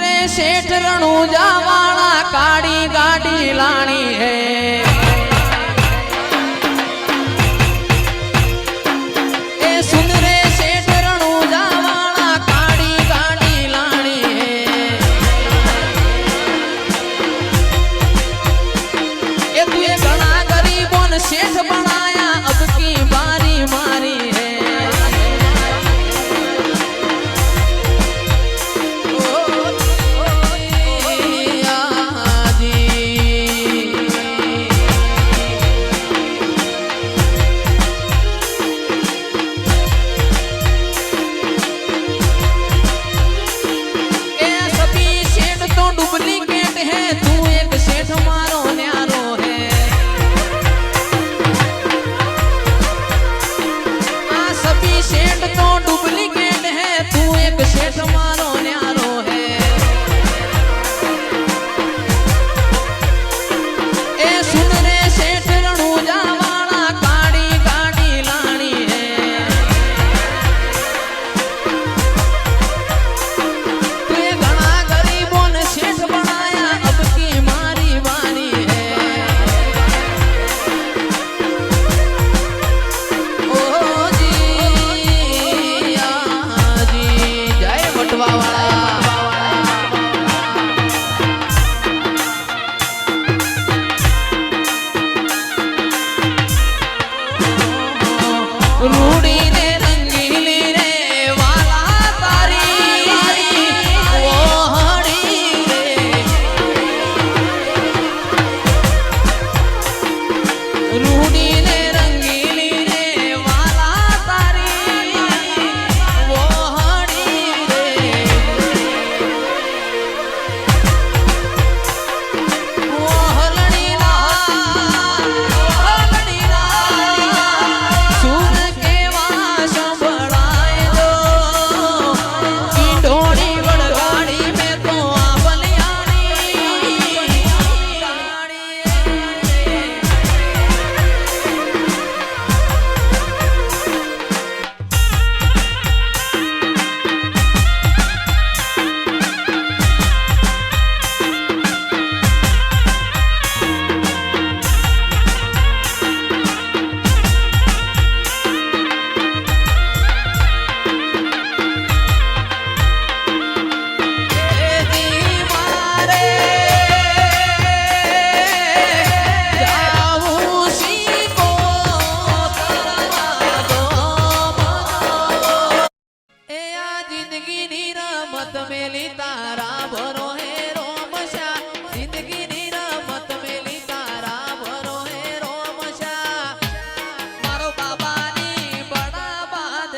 રે શેઠ રણું જાવાણા કાળી ગાડી લાણી હે. શેઠ પણ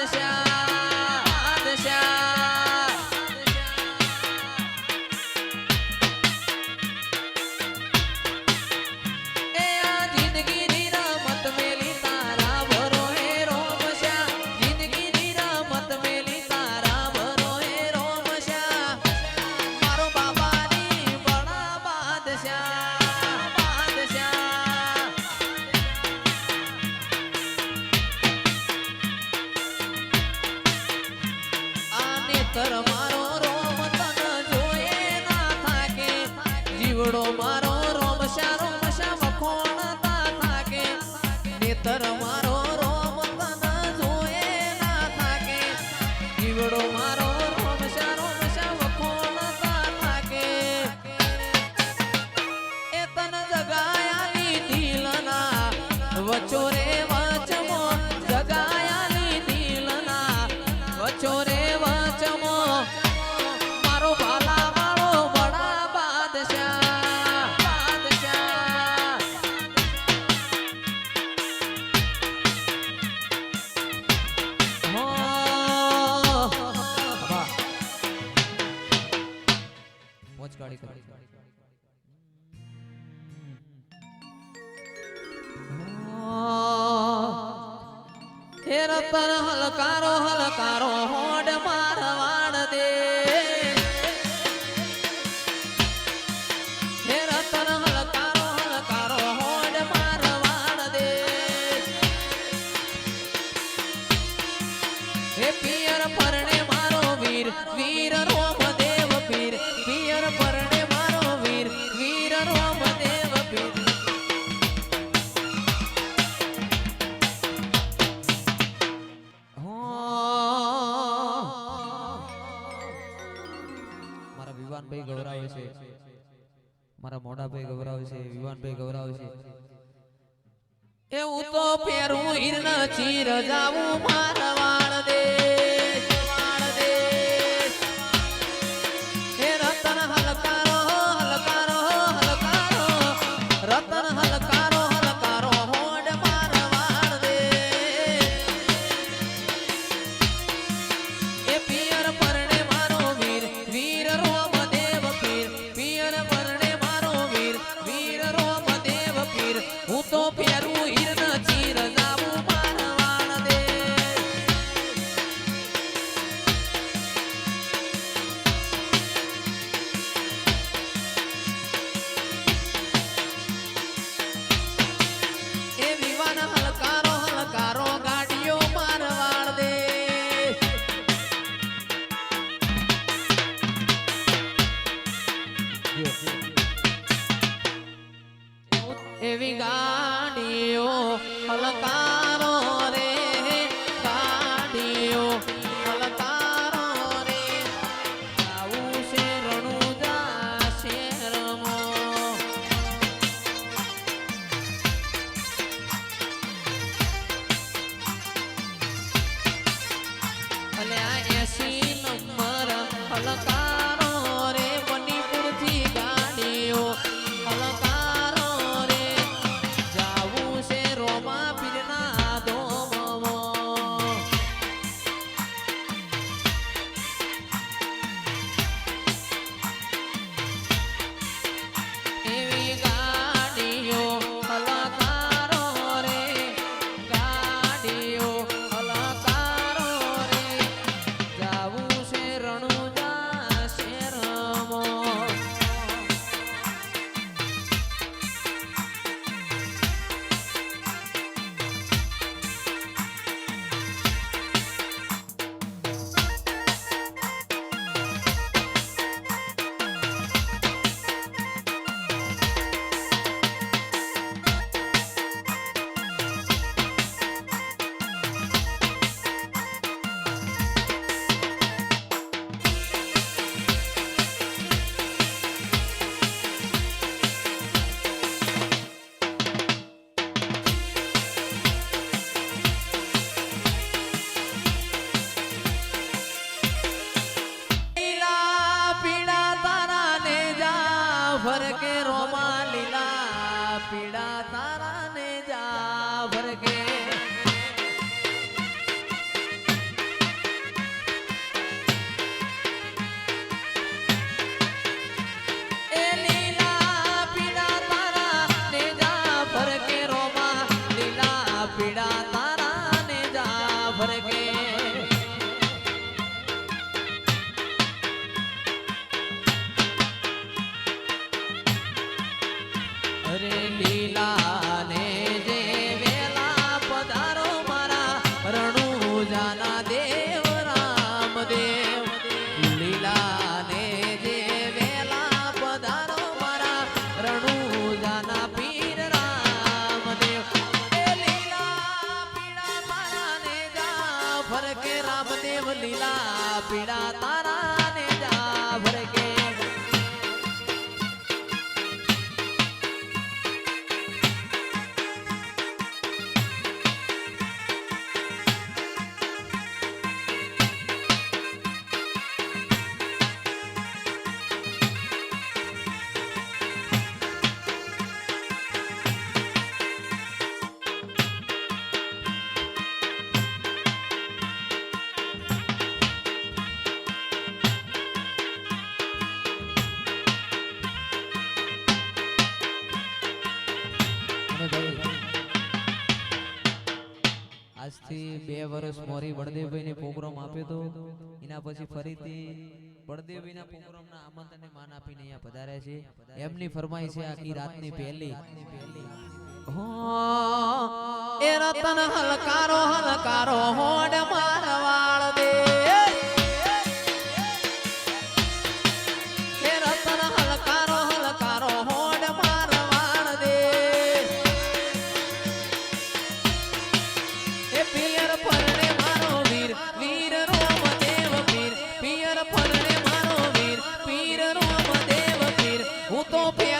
shout. હે રતન હલકારો હલકારો હોડ મારવાડ દે. ગૌરાવ છે વિવાનભાઈ ગૌરાવ છે. એવું તો પેરું હિર નથી રજાવું મારવાળ દે. a la દેવ લીલા પીડા તારા. આજથી બે વર્ષ મોરી બળદેવભાઈને પ્રોગ્રામ આપ્યો હતો એના પછી ફરીથી બળદેવભાઈના પ્રોગ્રામના આમંત્રણને માન આપીને અહીંયા પધાર્યા છે. એમની ફરમાઈ છે આખી રાતની પહેલી. હો એ રતન હલકારો હલકારો હોડ મારવા. તો ફેર